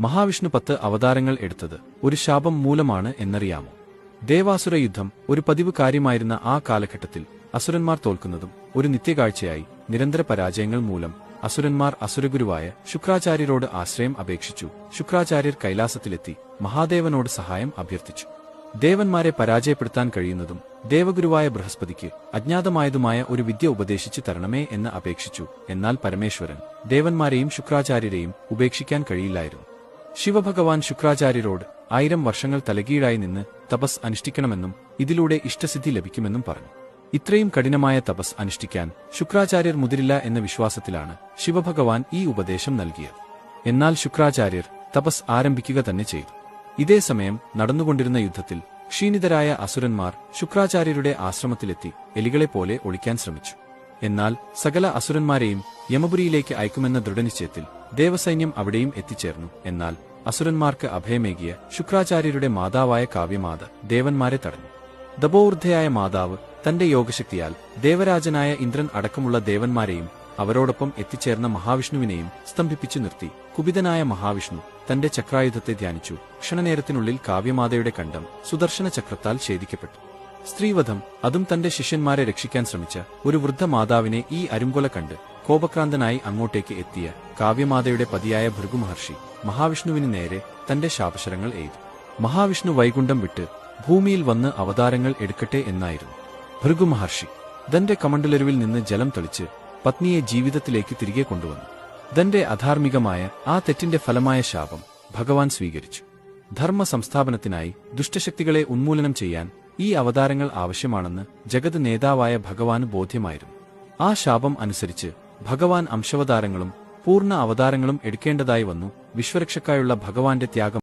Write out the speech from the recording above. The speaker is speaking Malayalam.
മഹാവിഷ്ണു പത്ത് അവതാരങ്ങൾ എടുത്തത് ഒരു ശാപം മൂലമാണ് എന്നറിയാമോ? ദേവാസുര യുദ്ധം ഒരു പതിവ് കാര്യമായിരുന്ന ആ കാലഘട്ടത്തിൽ അസുരന്മാർ തോൽക്കുന്നതും ഒരു നിത്യകാഴ്ചയായി നിരന്തര പരാജയങ്ങൾ മൂലം അസുരന്മാർ അസുരഗുരുവായ ശുക്രാചാര്യരോട് ആശ്രയം അപേക്ഷിച്ചു. ശുക്രാചാര്യർ കൈലാസത്തിലെത്തി മഹാദേവനോട് സഹായം അഭ്യർത്ഥിച്ചു. ദേവന്മാരെ പരാജയപ്പെടുത്താൻ കഴിയുന്നതും ദേവഗുരുവായ ബൃഹസ്പതിക്ക് അജ്ഞാതമായതുമായ ഒരു വിദ്യ ഉപദേശിച്ചു തരണമേ എന്ന് അപേക്ഷിച്ചു. എന്നാൽ പരമേശ്വരൻ ദേവന്മാരെയും ശുക്രാചാര്യരെയും ഉപേക്ഷിക്കാൻ കഴിയില്ലായിരുന്നു. ശിവഭഗവാൻ ശുക്രാചാര്യരോട് ആയിരം വർഷങ്ങൾ തലകീഴായി നിന്ന് തപസ് അനുഷ്ഠിക്കണമെന്നും ഇതിലൂടെ ഇഷ്ടസിദ്ധി ലഭിക്കുമെന്നും പറഞ്ഞു. ഇത്രയും കഠിനമായ തപസ് അനുഷ്ഠിക്കാൻ ശുക്രാചാര്യർ മുതിരില്ല എന്ന വിശ്വാസത്തിലാണ് ശിവഭഗവാൻ ഈ ഉപദേശം നൽകിയത്. എന്നാൽ ശുക്രാചാര്യർ തപസ് ആരംഭിക്കുക തന്നെ ചെയ്തു. ഇതേ സമയം നടന്നുകൊണ്ടിരുന്ന യുദ്ധത്തിൽ ക്ഷീണിതരായ അസുരന്മാർ ശുക്രാചാര്യരുടെ ആശ്രമത്തിലെത്തി എലികളെപ്പോലെ ഒളിക്കാൻ ശ്രമിച്ചു. എന്നാൽ സകല അസുരന്മാരെയും യമപുരിയിലേക്ക് അയക്കുമെന്ന ദൃഢനിശ്ചയത്തിൽ ദേവസൈന്യം അവിടെയും എത്തിച്ചേർന്നു. എന്നാൽ അസുരന്മാർക്ക് അഭയമേകിയ ശുക്രാചാര്യരുടെ മാതാവായ കാവ്യമാത ദേവന്മാരെ തടഞ്ഞു. ദബോർദ്ധയായ മാതാവ് തന്റെ യോഗശക്തിയാൽ ദേവരാജനായ ഇന്ദ്രൻ അടക്കമുള്ള ദേവന്മാരെയും അവരോടൊപ്പം എത്തിച്ചേർന്ന മഹാവിഷ്ണുവിനെയും സ്തംഭിപ്പിച്ചു നിർത്തി. കുപിതനായ മഹാവിഷ്ണു തന്റെ ചക്രായുധത്തെ ധ്യാനിച്ചു. ക്ഷണനേരത്തിനുള്ളിൽ കാവ്യമാതയുടെ കണ്ഠം സുദർശന ചക്രത്താൽ ഛേദിക്കപ്പെട്ടു. സ്ത്രീവധം അതും തന്റെ ശിഷ്യന്മാരെ രക്ഷിക്കാൻ ശ്രമിച്ച ഒരു വൃദ്ധ മാതാവിനെ ഈ അരുങ്കൊല കണ്ട് കോപക്രാന്തനായി അങ്ങോട്ടേക്ക് എത്തിയ കാവ്യമാതയുടെ പതിയായ ഭൃഗു മഹർഷി മഹാവിഷ്ണുവിന് നേരെ തന്റെ ശാപശരങ്ങൾ എയ്തു. മഹാവിഷ്ണു വൈകുണ്ഠം വിട്ട് ഭൂമിയിൽ വന്ന് അവതാരങ്ങൾ എടുക്കട്ടെ എന്നായിരുന്നു. ഭൃഗു മഹർഷി തന്റെ കമണ്ടലരുവിൽ നിന്ന് ജലം തെളിച്ച് പത്നിയെ ജീവിതത്തിലേക്ക് തിരികെ കൊണ്ടുവന്നു. തന്റെ അധാർമികമായ ആ തെറ്റിന്റെ ഫലമായ ശാപം ഭഗവാൻ സ്വീകരിച്ചു. ധർമ്മ സംസ്ഥാപനത്തിനായി ദുഷ്ടശക്തികളെ ഉന്മൂലനം ചെയ്യാൻ ഈ അവതാരങ്ങൾ ആവശ്യമാണെന്ന് ജഗത് നേതാവായ ഭഗവാന് ബോധ്യമായിരുന്നു. ആ ശാപം അനുസരിച്ച് ഭഗവാൻ അംശവതാരങ്ങളും പൂർണ അവതാരങ്ങളും എടുക്കേണ്ടതായി വന്നു വിശ്വരക്ഷക്കായുള്ള ഭഗവാന്റെ ത്യാഗം